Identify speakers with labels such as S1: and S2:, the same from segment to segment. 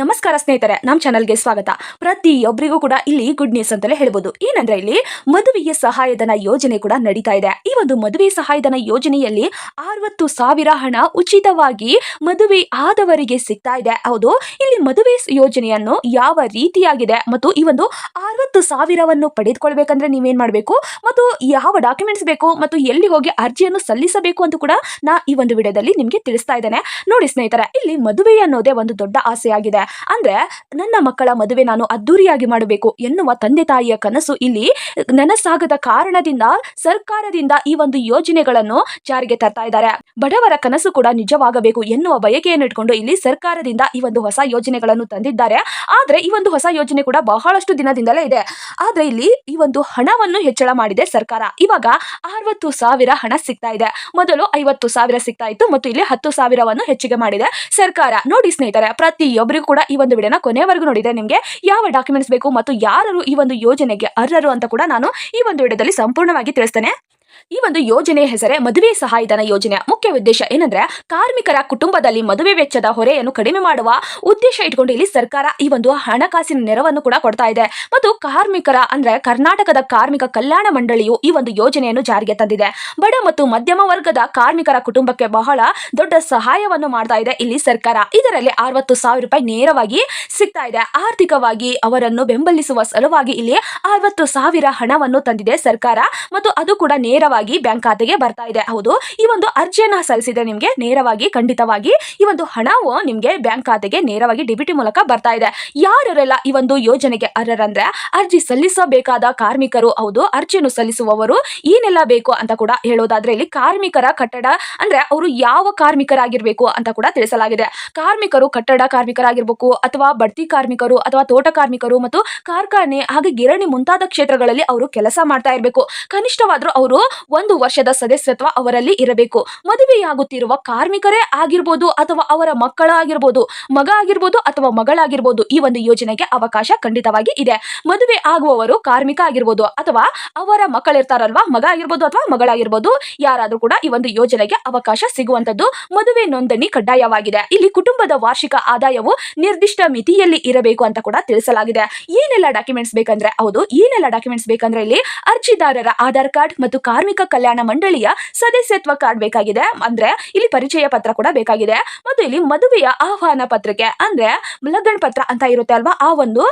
S1: ನಮಸ್ಕಾರ ಸ್ನೇಹಿತರೆ ನಮ್ಮ ಚಾನಲ್ಗೆ ಸ್ವಾಗತ. ಪ್ರತಿಯೊಬ್ಬರಿಗೂ ಕೂಡ ಇಲ್ಲಿ ಗುಡ್ ನ್ಯೂಸ್ ಅಂತಲೇ ಹೇಳ್ಬೋದು. ಏನಂದ್ರೆ ಇಲ್ಲಿ ಮದುವೆಯ ಸಹಾಯಧನ ಯೋಜನೆ ಕೂಡ ನಡೀತಾ ಇದೆ. ಈ ಒಂದು ಮದುವೆ ಸಹಾಯಧನ ಯೋಜನೆಯಲ್ಲಿ ಅರವತ್ತು ಸಾವಿರ ಹಣ ಉಚಿತವಾಗಿ ಮದುವೆ ಆದವರಿಗೆ ಸಿಗ್ತಾ ಇದೆ. ಹೌದು, ಇಲ್ಲಿ ಮದುವೆ ಯೋಜನೆಯನ್ನು ಯಾವ ರೀತಿಯಾಗಿದೆ ಮತ್ತು ಈ ಒಂದು ಅರವತ್ತು ಸಾವಿರವನ್ನು ಪಡೆದುಕೊಳ್ಬೇಕಂದ್ರೆ ನೀವೇನ್ ಮಾಡಬೇಕು ಮತ್ತು ಯಾವ ಡಾಕ್ಯುಮೆಂಟ್ಸ್ ಬೇಕು ಮತ್ತು ಎಲ್ಲಿ ಹೋಗಿ ಅರ್ಜಿಯನ್ನು ಸಲ್ಲಿಸಬೇಕು ಅಂತ ಕೂಡ ನಾ ಈ ಒಂದು ವಿಡಿಯೋದಲ್ಲಿ ನಿಮಗೆ ತಿಳಿಸ್ತಾ ಇದ್ದೇನೆ. ನೋಡಿ ಸ್ನೇಹಿತರೆ, ಇಲ್ಲಿ ಮದುವೆ ಅನ್ನೋದೇ ಒಂದು ದೊಡ್ಡ ಆಸೆಯಾಗಿದೆ. ಅಂದ್ರೆ ನನ್ನ ಮಕ್ಕಳ ಮದುವೆ ನಾನು ಅದ್ದೂರಿಯಾಗಿ ಮಾಡಬೇಕು ಎನ್ನುವ ತಂದೆ ತಾಯಿಯ ಕನಸು ಇಲ್ಲಿ ನನಸಾಗದ ಕಾರಣದಿಂದ ಸರ್ಕಾರದಿಂದ ಈ ಒಂದು ಯೋಜನೆಗಳನ್ನು ಜಾರಿಗೆ ತರ್ತಾ ಇದ್ದಾರೆ. ಬಡವರ ಕನಸು ಕೂಡ ನಿಜವಾಗಬೇಕು ಎನ್ನುವ ಬಯಕೆಯನ್ನು ಇಟ್ಕೊಂಡು ಇಲ್ಲಿ ಸರ್ಕಾರದಿಂದ ಈ ಒಂದು ಹೊಸ ಯೋಜನೆಗಳನ್ನು ತಂದಿದ್ದಾರೆ. ಆದ್ರೆ ಈ ಒಂದು ಹೊಸ ಯೋಜನೆ ಕೂಡ ಬಹಳಷ್ಟು ದಿನದಿಂದಲೇ ಇದೆ. ಆದ್ರೆ ಇಲ್ಲಿ ಈ ಒಂದು ಹಣವನ್ನು ಹೆಚ್ಚಳ ಮಾಡಿದೆ ಸರ್ಕಾರ. ಇವಾಗ ಅರವತ್ತು ಸಾವಿರ ಹಣ ಸಿಗ್ತಾ ಇದೆ. ಮೊದಲು ಐವತ್ತು ಸಾವಿರ ಸಿಗ್ತಾ ಇತ್ತು, ಮತ್ತು ಇಲ್ಲಿ ಹತ್ತು ಸಾವಿರವನ್ನು ಹೆಚ್ಚಿಗೆ ಮಾಡಿದೆ ಸರ್ಕಾರ. ನೋಡಿ ಸ್ನೇಹಿತರೆ, ಪ್ರತಿಯೊಬ್ಬರಿಗೂ ಕೂಡ ಈ ಒಂದು ವಿಡಿಯೋನ ಕೊನೆವರೆಗೂ ನೋಡಿದ್ರೆ ನಿಮಗೆ ಯಾವ ಡಾಕ್ಯುಮೆಂಟ್ಸ್ ಬೇಕು ಮತ್ತು ಯಾರು ಈ ಒಂದು ಯೋಜನೆಗೆ ಅರ್ಹರು ಅಂತ ಕೂಡ ನಾನು ಈ ಒಂದು ವಿಡಿಯೋದಲ್ಲಿ ಸಂಪೂರ್ಣವಾಗಿ ತಿಳಿಸ್ತೇನೆ. ಈ ಒಂದು ಯೋಜನೆ ಹೆಸರೇ ಮದುವೆ ಸಹಾಯಧನ ಯೋಜನೆ. ಮುಖ್ಯ ಉದ್ದೇಶ ಏನಂದ್ರೆ ಕಾರ್ಮಿಕರ ಕುಟುಂಬದಲ್ಲಿ ಮದುವೆ ವೆಚ್ಚದ ಹೊರೆಯನ್ನು ಕಡಿಮೆ ಮಾಡುವ ಉದ್ದೇಶ ಇಟ್ಕೊಂಡು ಇಲ್ಲಿ ಸರ್ಕಾರ ಈ ಒಂದು ಹಣಕಾಸಿನ ನೆರವನ್ನು ಕೂಡ ಕೊಡ್ತಾ ಇದೆ. ಮತ್ತು ಕಾರ್ಮಿಕರ ಅಂದ್ರೆ ಕರ್ನಾಟಕದ ಕಾರ್ಮಿಕ ಕಲ್ಯಾಣ ಮಂಡಳಿಯು ಈ ಒಂದು ಯೋಜನೆಯನ್ನು ಜಾರಿಗೆ ತಂದಿದೆ. ಬಡ ಮತ್ತು ಮಧ್ಯಮ ವರ್ಗದ ಕಾರ್ಮಿಕರ ಕುಟುಂಬಕ್ಕೆ ಬಹಳ ದೊಡ್ಡ ಸಹಾಯವನ್ನು ಮಾಡ್ತಾ ಇದೆ ಇಲ್ಲಿ ಸರ್ಕಾರ. ಇದರಲ್ಲಿ ಅರವತ್ತು ಸಾವಿರ ರೂಪಾಯಿ ನೇರವಾಗಿ ಸಿಗ್ತಾ ಇದೆ. ಆರ್ಥಿಕವಾಗಿ ಅವರನ್ನು ಬೆಂಬಲಿಸುವ ಸಲುವಾಗಿ ಇಲ್ಲಿ ಅರವತ್ತು ಸಾವಿರ ಹಣವನ್ನು ತಂದಿದೆ ಸರ್ಕಾರ. ಮತ್ತು ಅದು ಕೂಡ ನೇರವಾಗಿ ಬ್ಯಾಂಕ್ ಖಾತೆಗೆ ಬರ್ತಾ ಇದೆ. ಹೌದು, ಈ ಒಂದು ಅರ್ಜಿಯನ್ನ ಸಲ್ಲಿಸಿದ್ರೆ ನಿಮಗೆ ನೇರವಾಗಿ, ಖಂಡಿತವಾಗಿ ಈ ಒಂದು ಹಣವು ನಿಮಗೆ ಬ್ಯಾಂಕ್ ಖಾತೆಗೆ ನೇರವಾಗಿ ಡಿಬಿಟಿ ಮೂಲಕ ಬರ್ತಾ ಇದೆ. ಯಾರೆಲ್ಲ ಈ ಒಂದು ಯೋಜನೆಗೆ ಅರ್ಹರಂದ್ರೆ, ಅರ್ಜಿ ಸಲ್ಲಿಸಬೇಕಾದ ಕಾರ್ಮಿಕರು, ಹೌದು, ಅರ್ಜಿಯನ್ನು ಸಲ್ಲಿಸುವವರು ಏನೆಲ್ಲ ಬೇಕು ಅಂತ ಕೂಡ ಹೇಳೋದಾದ್ರೆ, ಇಲ್ಲಿ ಕಾರ್ಮಿಕರ ಕಟ್ಟಡ ಅಂದ್ರೆ ಅವರು ಯಾವ ಕಾರ್ಮಿಕರಾಗಿರ್ಬೇಕು ಅಂತ ಕೂಡ ತಿಳಿಸಲಾಗಿದೆ. ಕಾರ್ಮಿಕರು ಕಟ್ಟಡ ಕಾರ್ಮಿಕರಾಗಿರ್ಬೇಕು ಅಥವಾ ಬಡ್ತಿ ಕಾರ್ಮಿಕರು ಅಥವಾ ತೋಟ ಕಾರ್ಮಿಕರು ಮತ್ತು ಕಾರ್ಖಾನೆ ಹಾಗೆ ಗಿರಣಿ ಮುಂತಾದ ಕ್ಷೇತ್ರಗಳಲ್ಲಿ ಅವರು ಕೆಲಸ ಮಾಡ್ತಾ ಇರಬೇಕು. ಕನಿಷ್ಠವಾದ್ರೂ ಅವರು ಒಂದು ವರ್ಷದ ಸದಸ್ಯತ್ವ ಅವರಲ್ಲಿ ಇರಬೇಕು. ಮದುವೆಯಾಗುತ್ತಿರುವ ಕಾರ್ಮಿಕರೇ ಆಗಿರ್ಬೋದು ಅಥವಾ ಅವರ ಮಕ್ಕಳಾಗಿರ್ಬೋದು, ಮಗ ಆಗಿರ್ಬೋದು ಅಥವಾ ಮಗಳಾಗಿರ್ಬೋದು ಈ ಒಂದು ಯೋಜನೆಗೆ ಅವಕಾಶ ಖಂಡಿತವಾಗಿ ಇದೆ. ಮದುವೆ ಆಗುವವರು ಕಾರ್ಮಿಕ ಆಗಿರ್ಬೋದು ಅಥವಾ ಅವರ ಮಕ್ಕಳಿರ್ತಾರಲ್ವಾ, ಮಗ ಆಗಿರ್ಬೋದು ಅಥವಾ ಮಗಳಾಗಿರ್ಬೋದು, ಯಾರಾದರೂ ಕೂಡ ಈ ಒಂದು ಯೋಜನೆಗೆ ಅವಕಾಶ ಸಿಗುವಂತದ್ದು ಮದುವೆ ನೋಂದಣಿ ಕಡ್ಡಾಯವಾಗಿದೆ. ಇಲ್ಲಿ ಕುಟುಂಬದ ವಾರ್ಷಿಕ ಆದಾಯವು ನಿರ್ದಿಷ್ಟ ಮಿತಿಯಲ್ಲಿ ಇರಬೇಕು ಅಂತ ಕೂಡ ತಿಳಿಸಲಾಗಿದೆ. ಏನೆಲ್ಲ ಡಾಕ್ಯುಮೆಂಟ್ಸ್ ಬೇಕಂದ್ರೆ, ಹೌದು, ಏನೆಲ್ಲ ಡಾಕ್ಯುಮೆಂಟ್ಸ್ ಬೇಕಂದ್ರೆ ಇಲ್ಲಿ ಅರ್ಜಿದಾರರ ಆಧಾರ್ ಕಾರ್ಡ್ ಮತ್ತು ಕಾರ್ಮಿಕ ಕಲ್ಯಾಣ ಮಂಡಳಿಯ ಸದಸ್ಯತ್ವ ಕಾರ್ಡ್ ಬೇಕಾಗಿದೆ. ಅಂದ್ರೆ ಇಲ್ಲಿ ಪರಿಚಯ ಪತ್ರ ಕೂಡ ಬೇಕಾಗಿದೆ. ಮತ್ತು ಇಲ್ಲಿ ಮದುವೆಯ ಆಹ್ವಾನ ಪತ್ರಿಕೆ, ಅಂದ್ರೆ ಲಗ್ನ ಪತ್ರ ಅಂತ ಇರುತ್ತೆ ಅಲ್ವಾ? ಆ ಒಂದು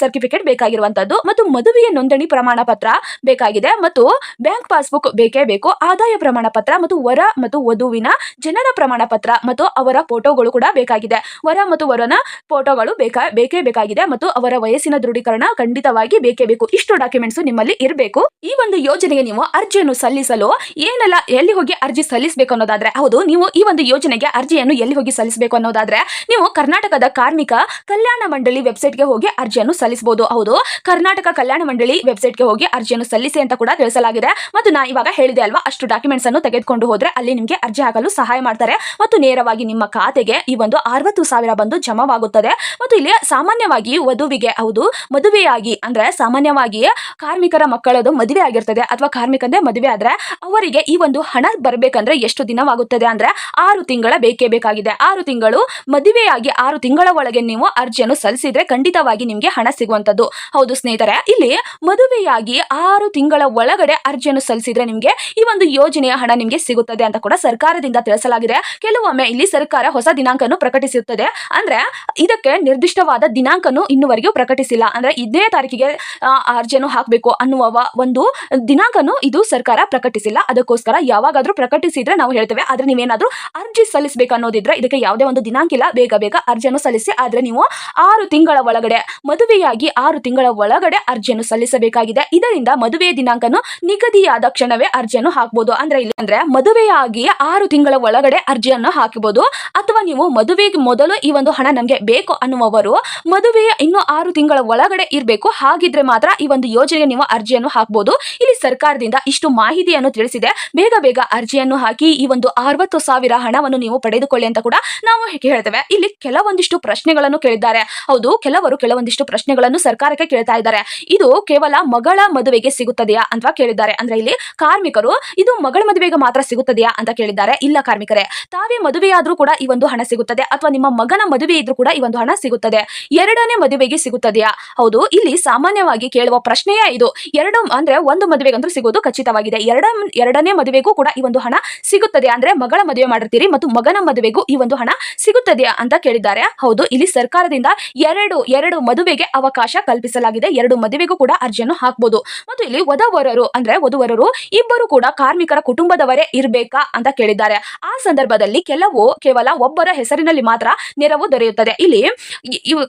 S1: ಸರ್ಟಿಫಿಕೇಟ್ ಬೇಕಾಗಿರುವಂತದ್ದು. ಮತ್ತು ಮದುವೆಯ ನೋಂದಣಿ ಪ್ರಮಾಣ ಪತ್ರ ಬೇಕಾಗಿದೆ. ಮತ್ತು ಬ್ಯಾಂಕ್ ಪಾಸ್ಬುಕ್ ಬೇಕೇ ಬೇಕು. ಆದಾಯ ಪ್ರಮಾಣ ಪತ್ರ ಮತ್ತು ವರ ಮತ್ತು ವಧುವಿನ ಜನನ ಪ್ರಮಾಣ ಪತ್ರ ಮತ್ತು ಅವರ ಫೋಟೋಗಳು ಕೂಡ ಬೇಕಾಗಿದೆ. ವರ ಮತ್ತು ವರನ ಫೋಟೋಗಳು ಬೇಕಾ, ಬೇಕೇ ಬೇಕಾಗಿದೆ. ಮತ್ತು ಅವರ ವಯಸ್ಸಿನ ದೃಢೀಕರಣ ಖಂಡಿತವಾಗಿ ಬೇಕೇ ಬೇಕು. ಇಷ್ಟು ಡಾಕ್ಯುಮೆಂಟ್ಸ್ ನಿಮ್ಮಲ್ಲಿ ಇರಬೇಕು. ಈ ಒಂದು ಯೋಜನೆಗೆ ನೀವು ಅರ್ಜಿಯನ್ನು ಸಲ್ಲಿಸಲು ಏನೆಲ್ಲ ಎಲ್ಲಿ ಹೋಗಿ ಅರ್ಜಿ ಸಲ್ಲಿಸಬೇಕು ಅನ್ನೋದಾದ್ರೆ, ಹೌದು, ನೀವು ಈ ಒಂದು ಯೋಜನೆಗೆ ಅರ್ಜಿಯನ್ನು ಎಲ್ಲಿ ಹೋಗಿ ಸಲ್ಲಿಸಬೇಕು ಅನ್ನೋದಾದ್ರೆ, ನೀವು ಕರ್ನಾಟಕದ ಕಾರ್ಮಿಕ ಕಲ್ಯಾಣ ಮಂಡಳಿ ವೆಬ್ಸೈಟ್ಗೆ ಹೋಗಿ ಅರ್ಜಿಯನ್ನು ಸಲ್ಲಿಸಬಹುದು ಹೌದು, ಕರ್ನಾಟಕ ಕಲ್ಯಾಣ ಮಂಡಳಿ ವೆಬ್ಸೈಟ್ಗೆ ಹೋಗಿ ಅರ್ಜಿಯನ್ನು ಸಲ್ಲಿಸಿ ಅಂತ ಕೂಡ ತಿಳಿಸಲಾಗಿದೆ. ಮತ್ತು ನಾ ಇವಾಗ ಹೇಳಿದೆ ಅಲ್ವಾ, ಅಷ್ಟು ಡಾಕ್ಯುಮೆಂಟ್ಸ್ ಅನ್ನು ತೆಗೆದುಕೊಂಡು ಹೋದ್ರೆ ಅಲ್ಲಿ ನಿಮಗೆ ಅರ್ಜಿ ಹಾಕಲು ಸಹಾಯ ಮಾಡ್ತಾರೆ. ಮತ್ತು ನೇರವಾಗಿ ನಿಮ್ಮ ಖಾತೆಗೆ ಈ ಒಂದು ಅರವತ್ತು ಸಾವಿರ ಬಂದು ಜಮಾವಾಗುತ್ತದೆ. ಮತ್ತು ಇಲ್ಲಿ ಸಾಮಾನ್ಯವಾಗಿ ವಧುವಿಗೆ, ಹೌದು, ಮದುವೆಯಾಗಿ ಅಂದ್ರೆ ಸಾಮಾನ್ಯವಾಗಿ ಕಾರ್ಮಿಕರ ಮಕ್ಕಳದು ಮದುವೆ ಆಗಿರ್ತದೆ. ಅಥವಾ ಕಾರ್ಮಿಕಂದೇ ಮದುವೆ ಆದ್ರೆ ಅವರಿಗೆ ಈ ಒಂದು ಹಣ ಬರಬೇಕಂದ್ರೆ ಎಷ್ಟು ದಿನವಾಗುತ್ತದೆ ಅಂದ್ರೆ ಆರು ತಿಂಗಳ ಬೇಕೇ ಬೇಕಾಗಿದೆ. ಆರು ತಿಂಗಳು ಮದುವೆಯಾಗಿ ಆರು ತಿಂಗಳ ಒಳಗೆ ನೀವು ಅರ್ಜಿಯನ್ನು ಸಲ್ಲಿಸಿದ್ರೆ ಖಂಡಿತವಾಗಿ ನಿಮಗೆ ಹಣ ಸಿಗುವಂತದ್ದು ಹೌದು ಸ್ನೇಹಿತರೆ, ಇಲ್ಲಿ ಮದುವೆಯಾಗಿ ಆರು ತಿಂಗಳ ಒಳಗಡೆ ಅರ್ಜಿಯನ್ನು ಸಲ್ಲಿಸಿದ್ರೆ ನಿಮಗೆ ಈ ಒಂದು ಯೋಜನೆಯ ಹಣ ನಿಮಗೆ ಸಿಗುತ್ತದೆ ಅಂತ ಕೂಡ ಸರ್ಕಾರದಿಂದ ತಿಳಿಸಲಾಗಿದೆ. ಕೆಲವೊಮ್ಮೆ ಇಲ್ಲಿ ಸರ್ಕಾರ ಹೊಸ ದಿನಾಂಕನು ಪ್ರಕಟಿಸುತ್ತದೆ. ಅಂದ್ರೆ ಇದಕ್ಕೆ ನಿರ್ದಿಷ್ಟವಾದ ದಿನಾಂಕನು ಇನ್ನುವರೆಗೂ ಪ್ರಕಟಿಸಿಲ್ಲ. ಅಂದ್ರೆ ಇದೇ ತಾರೀಕಿಗೆ ಅರ್ಜಿಯನ್ನು ಹಾಕಬೇಕು ಅನ್ನುವ ಒಂದು ದಿನಾಂಕನು ಇದು ಸರ್ಕಾರ ಪ್ರಕಟಿಸಿಲ್ಲ. ಅದಕ್ಕೋಸ್ಕರ ಯಾವಾಗಾದ್ರೂ ಪ್ರಕಟಿಸಿದ್ರೆ ನಾವು ಹೇಳ್ತೇವೆ. ಆದ್ರೆ ನೀವೇನಾದ್ರೂ ಅರ್ಜಿ ಸಲ್ಲಿಸಬೇಕು ಅನ್ನೋದಿದ್ರೆ ಇದಕ್ಕೆ ಯಾವುದೇ ಒಂದು ದಿನಾಂಕ ಇಲ್ಲ. ಬೇಗ ಬೇಗ ಅರ್ಜಿಯನ್ನು ಸಲ್ಲಿಸಿ. ಆದ್ರೆ ನೀವು ಆರು ತಿಂಗಳ ಒಳಗಡೆ, ಮದುವೆಯಾಗಿ ಆರು ತಿಂಗಳ ಒಳಗಡೆ ಅರ್ಜಿಯನ್ನು ಸಲ್ಲಿಸಬೇಕಾಗಿದೆ. ಇದರಿಂದ ಮದುವೆಯ ದಿನಾಂಕನು ನಿಗದಿಯಾದ ಕ್ಷಣವೇ ಅರ್ಜಿಯನ್ನು ಹಾಕಬಹುದು ಅಂದ್ರೆ ಇಲ್ಲಿ ಅಂದ್ರೆ ಮದುವೆಯಾಗಿ ಆರು ತಿಂಗಳ ಒಳಗಡೆ ಅರ್ಜಿಯನ್ನು ಹಾಕಬಹುದು ಅಥವಾ ನೀವು ಮದುವೆಗೆ ಮೊದಲು ಈ ಒಂದು ಹಣ ನಮಗೆ ಬೇಕು ಅನ್ನುವವರು ಮದುವೆಯ ಇನ್ನು ಆರು ತಿಂಗಳ ಒಳಗಡೆ ಇರಬೇಕು. ಹಾಗಿದ್ರೆ ಮಾತ್ರ ಈ ಒಂದು ಯೋಜನೆಗೆ ನೀವು ಅರ್ಜಿಯನ್ನು ಹಾಕಬಹುದು ಇಲ್ಲಿ ಸರ್ಕಾರದಿಂದ ಇಷ್ಟು ಮಾಹಿತಿಯನ್ನು ತಿಳಿಸಿದೆ. ಬೇಗ ಬೇಗ ಅರ್ಜಿಯನ್ನು ಹಾಕಿ ಈ ಒಂದು ಅರವತ್ತು ಸಾವಿರ ಹಣವನ್ನು ನೀವು ಪಡೆದುಕೊಳ್ಳಿ ಅಂತ ಕೂಡ ನಾವು ಹೇಳ್ತೇವೆ. ಇಲ್ಲಿ ಕೆಲವೊಂದಿಷ್ಟು ಪ್ರಶ್ನೆಗಳನ್ನು ಕೇಳಿದ್ದಾರೆ. ಹೌದು, ಕೆಲವರು ಕೆಲವೊಂದಿಷ್ಟು ಪ್ರಶ್ನೆಗಳನ್ನು ಸರ್ಕಾರಕ್ಕೆ ಕೇಳ್ತಾ ಇದ್ದಾರೆ. ಇದು ಕೇವಲ ಮಗಳ ಮದುವೆಗೆ ಸಿಗುತ್ತದೆಯಾ ಅಂತ ಕೇಳಿದ್ದಾರೆ. ಅಂದ್ರೆ ಇಲ್ಲಿ ಕಾರ್ಮಿಕರು, ಇದು ಮಗಳ ಮದುವೆಗೆ ಮಾತ್ರ ಸಿಗುತ್ತದೆಯಾ ಅಂತ ಕೇಳಿದ್ದಾರೆ. ಇಲ್ಲ ಕಾರ್ಮಿಕರೇ, ತಾವೇ ಮದುವೆಯಾದ್ರೂ ಕೂಡ ಈ ಒಂದು ಹಣ ಸಿಗುತ್ತದೆ. ಅಥವಾ ನಿಮ್ಮ ಮಗನ ಮದುವೆ ಇದ್ರೂ ಕೂಡ ಈ ಒಂದು ಹಣ ಸಿಗುತ್ತದೆ. ಎರಡನೇ ಮದುವೆಗೆ ಸಿಗುತ್ತದೆಯಾ? ಹೌದು, ಇಲ್ಲಿ ಸಾಮಾನ್ಯವಾಗಿ ಕೇಳುವ ಪ್ರಶ್ನೆಯೇ ಇದು. ಎರಡು, ಅಂದ್ರೆ ಒಂದು ಮದುವೆಗಂತೂ ಸಿಗೋದು ಖಚಿತವಾಗಿದೆ ಎರಡ ಎರಡನೇ ಮದುವೆಗೂ ಕೂಡ ಈ ಒಂದು ಹಣ ಸಿಗುತ್ತದೆ. ಅಂದ್ರೆ ಮಗಳ ಮದುವೆ ಮಾಡಿರ್ತೀರಿ ಮತ್ತು ಮಗನ ಮದುವೆಗೂ ಈ ಒಂದು ಹಣ ಸಿಗುತ್ತದೆ ಅಂತ ಕೇಳಿದ್ದಾರೆ. ಹೌದು, ಇಲ್ಲಿ ಸರ್ಕಾರದಿಂದ ಎರಡು ಎರಡು ಮದುವೆಗೆ ಅವಕಾಶ ಕಲ್ಪಿಸಲಾಗಿದೆ. ಎರಡು ಮದುವೆಗೂ ಕೂಡ ಅರ್ಜಿಯನ್ನು ಹಾಕಬಹುದು ಮತ್ತು ಇಲ್ಲಿ ವಧುವರರು, ಅಂದ್ರೆ ವಧುವರರು, ಇಬ್ಬರು ಕೂಡ ಕಾರ್ಮಿಕರ ಕುಟುಂಬದವರೇ ಇರಬೇಕಾ ಅಂತ ಕೇಳಿದ್ದಾರೆ. ಆ ಸಂದರ್ಭದಲ್ಲಿ ಕೆಲವು, ಕೇವಲ ಒಬ್ಬರ ಹೆಸರಿನಲ್ಲಿ ಮಾತ್ರ ನೆರವು ದೊರೆಯುತ್ತದೆ. ಇಲ್ಲಿ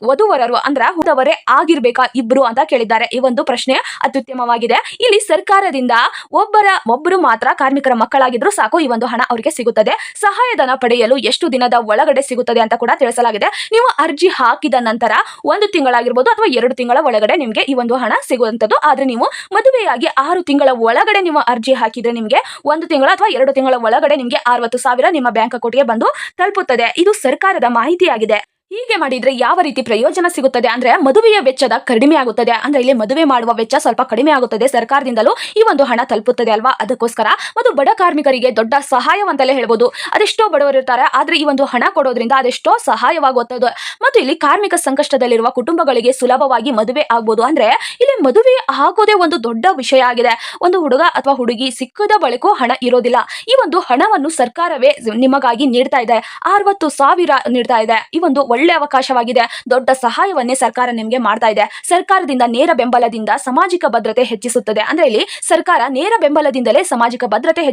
S1: ವಧುವರರು, ಅಂದ್ರೆ ಹುದವರೇ ಆಗಿರ್ಬೇಕಾ ಇಬ್ರು ಅಂತ ಕೇಳಿದ್ದಾರೆ. ಈ ಒಂದು ಪ್ರಶ್ನೆ ಅತ್ಯುತ್ತಮವಾಗಿದೆ. ಇಲ್ಲಿ ಸರ್ಕಾರದಿಂದ ಒಬ್ಬರ ಒಬ್ಬರು ಮಾತ್ರ ಕಾರ್ಮಿಕರ ಮಕ್ಕಳಾಗಿದ್ರು ಸಾಕು, ಈ ಒಂದು ಹಣ ಅವರಿಗೆ ಸಿಗುತ್ತದೆ. ಸಹಾಯಧನ ಪಡೆಯಲು ಎಷ್ಟು ದಿನದ ಒಳಗಡೆ ಸಿಗುತ್ತದೆ ಅಂತ ಕೂಡ ತಿಳಿಸಲಾಗಿದೆ. ನೀವು ಅರ್ಜಿ ಹಾಕಿದ ನಂತರ ಒಂದು ತಿಂಗಳಾಗಿರ್ಬೋದು ಅಥವಾ ಎರಡು ತಿಂಗಳ ಒಳಗಡೆ ನಿಮಗೆ ಈ ಒಂದು ಹಣ ಸಿಗುವಂತದ್ದು ಆದ್ರೆ ನೀವು ಮದುವೆಯಾಗಿ ಆರು ತಿಂಗಳ ಒಳಗಡೆ ನೀವು ಅರ್ಜಿ ಹಾಕಿದ್ರೆ ನಿಮಗೆ ಒಂದು ತಿಂಗಳ ಅಥವಾ ಎರಡು ತಿಂಗಳ ಒಳಗಡೆ ನಿಮಗೆ ಅರವತ್ತು ಸಾವಿರ ನಿಮ್ಮ ಬ್ಯಾಂಕ್ ಅಕೌಂಟ್ಗೆ ಬಂದು ತಲುಪುತ್ತದೆ. ಇದು ಸರ್ಕಾರದ ಮಾಹಿತಿಯಾಗಿದೆ. ಹೀಗೆ ಮಾಡಿದ್ರೆ ಯಾವ ರೀತಿ ಪ್ರಯೋಜನ ಸಿಗುತ್ತದೆ? ಅಂದ್ರೆ ಮದುವೆಯ ವೆಚ್ಚದ ಕಡಿಮೆ ಆಗುತ್ತದೆ. ಅಂದ್ರೆ ಇಲ್ಲಿ ಮದುವೆ ಮಾಡುವ ವೆಚ್ಚ ಸ್ವಲ್ಪ ಕಡಿಮೆ ಆಗುತ್ತದೆ. ಸರ್ಕಾರದಿಂದಲೂ ಈ ಒಂದು ಹಣ ತಲುಪುತ್ತದೆ ಅಲ್ವಾ? ಅದಕ್ಕೋಸ್ಕರ ಮತ್ತು ಬಡ ಕಾರ್ಮಿಕರಿಗೆ ದೊಡ್ಡ ಸಹಾಯವಂತಲೇ ಹೇಳ್ಬೋದು. ಅದೆಷ್ಟೋ ಬಡವರು ಇರ್ತಾರೆ, ಆದ್ರೆ ಈ ಒಂದು ಹಣ ಕೊಡೋದ್ರಿಂದ ಅದೆಷ್ಟೋ ಸಹಾಯವಾಗುತ್ತದೆ. ಮತ್ತು ಇಲ್ಲಿ ಕಾರ್ಮಿಕ ಸಂಕಷ್ಟದಲ್ಲಿರುವ ಕುಟುಂಬಗಳಿಗೆ ಸುಲಭವಾಗಿ ಮದುವೆ ಆಗ್ಬೋದು. ಅಂದ್ರೆ ಇಲ್ಲಿ ಮದುವೆ ಆಗೋದೇ ಒಂದು ದೊಡ್ಡ ವಿಷಯ ಆಗಿದೆ. ಒಂದು ಹುಡುಗ ಅಥವಾ ಹುಡುಗಿ ಸಿಕ್ಕದ ಬಳಿಕೂ ಹಣ ಇರೋದಿಲ್ಲ. ಈ ಒಂದು ಹಣವನ್ನು ಸರ್ಕಾರವೇ ನಿಮಗಾಗಿ ನೀಡ್ತಾ ಇದೆ. ಅರವತ್ತು ಸಾವಿರ ನೀಡ್ತಾ ಇದೆ. ಈ ಒಂದು ಒಳ್ಳೆ ಅವಕಾಶವಾಗಿದೆ. ದೊಡ್ಡ ಸಹಾಯವನ್ನೇ ಸರ್ಕಾರ ನಿಮಗೆ ಮಾಡ್ತಾ ಇದೆ. ಸರ್ಕಾರದಿಂದ ನೇರ ಬೆಂಬಲದಿಂದ ಸಾಮಾಜಿಕ ಭದ್ರತೆ ಹೆಚ್ಚಿಸುತ್ತದೆ. ಅಂದ್ರೆ ಇಲ್ಲಿ ಸರ್ಕಾರ ನೇರ ಬೆಂಬಲದಿಂದಲೇ ಸಾಮಾಜಿಕ ಭದ್ರತೆ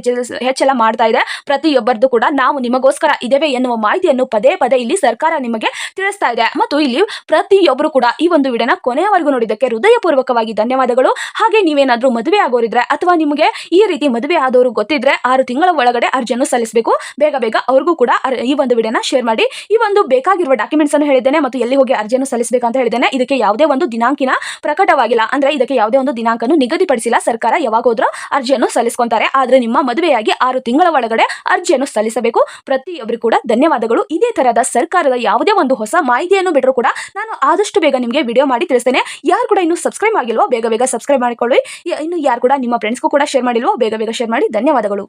S1: ಹೆಚ್ಚಳ ಮಾಡ್ತಾ ಇದೆ. ಪ್ರತಿಯೊಬ್ಬರದ್ದು ಕೂಡ ನಾವು ನಿಮಗೋಸ್ಕರ ಇದೇವೆ ಎನ್ನುವ ಮಾಹಿತಿಯನ್ನು ಪದೇ ಪದೇ ಇಲ್ಲಿ ಸರ್ಕಾರ ನಿಮಗೆ ತಿಳಿಸ್ತಾ ಇದೆ. ಮತ್ತು ಇಲ್ಲಿ ಪ್ರತಿಯೊಬ್ಬರು ಕೂಡ ಈ ಒಂದು ವಿಡಿಯೋನ ಕೊನೆಯವರೆಗೂ ನೋಡಿದ್ದಕ್ಕೆ ಹೃದಯಪೂರ್ವಕವಾಗಿ ಧನ್ಯವಾದಗಳು. ಹಾಗೆ ನೀವೇನಾದ್ರೂ ಮದುವೆ ಆಗೋರಿದ್ರೆ ಅಥವಾ ನಿಮಗೆ ಈ ರೀತಿ ಮದುವೆ ಆದವರು ಗೊತ್ತಿದ್ರೆ ಆರು ತಿಂಗಳ ಒಳಗಡೆ ಅರ್ಜಿಯನ್ನು ಸಲ್ಲಿಸಬೇಕು. ಬೇಗ ಬೇಗ ಅವ್ರಿಗೂ ಕೂಡ ಈ ಒಂದು ವಿಡಿಯೋನ ಶೇರ್ ಮಾಡಿ. ಈ ಒಂದು ಬೇಕಾಗಿರುವ ಡಾಕ್ಯುಮೆಂಟ್ಸ್ ಅನ್ನು ಹೇಳಿದ್ದೇನೆ ಮತ್ತು ಎಲ್ಲಿ ಹೋಗಿ ಅರ್ಜಿಯನ್ನು ಸಲ್ಲಿಸಬೇಕಂತ ಹೇಳಿದ್ದೇನೆ. ಇದಕ್ಕೆ ಯಾವುದೇ ಒಂದು ದಿನಾಂಕಿನ ಪ್ರಕಟವಾಗಿಲ್ಲ. ಅಂದ್ರೆ ಇದಕ್ಕೆ ಯಾವುದೇ ಒಂದು ದಿನಾಂಕನು ನಿಗದಿಪಡಿಸಿಲ್ಲ. ಸರ್ಕಾರ ಯಾವಾಗ ಹೋದ್ರೂ ಅರ್ಜಿಯನ್ನು ಸಲ್ಲಿಸ್ಕೊಂತಾರೆ. ಆದ್ರೆ ನಿಮ್ಮ ಮದುವೆಯಾಗಿ ಆರು ತಿಂಗಳ ಒಳಗಡೆ ಅರ್ಜಿಯನ್ನು ಸಲ್ಲಿಸಬೇಕು. ಪ್ರತಿಯೊಬ್ಬರು ಕೂಡ ಧನ್ಯವಾದಗಳು. ಇದೇ ತರಹದ ಸರ್ಕಾರದ ಯಾವುದೇ ಒಂದು ಹೊಸ ಮಾಹಿತಿಯನ್ನು ಬಿಟ್ಟರು ಕೂಡ ನಾನು ಆದಷ್ಟು ಬೇಗ ನಿಮಗೆ ವಿಡಿಯೋ ಮಾಡಿ ತಿಳಿಸ್ತೇನೆ. ಯಾರು ಕೂಡ ಇನ್ನು ಸಬ್ಸ್ಕ್ರೈಬ್ ಆಗಿಲ್ವೋ, ಬೇಗ ಬೇಗ ಸಬ್ಸ್ಕ್ರೈಬ್ ಮಾಡಿಕೊಳ್ಳಿ. ಇನ್ನು ಯಾರು ಕೂಡ ನಿಮ್ಮ ಫ್ರೆಂಡ್ಸ್ಗೂ ಕೂಡ ಶೇರ್ ಮಾಡಿಲ್ವೋ, ಬೇಗ ಬೇಗ ಶೇರ್ ಮಾಡಿ. ಧನ್ಯವಾದಗಳು.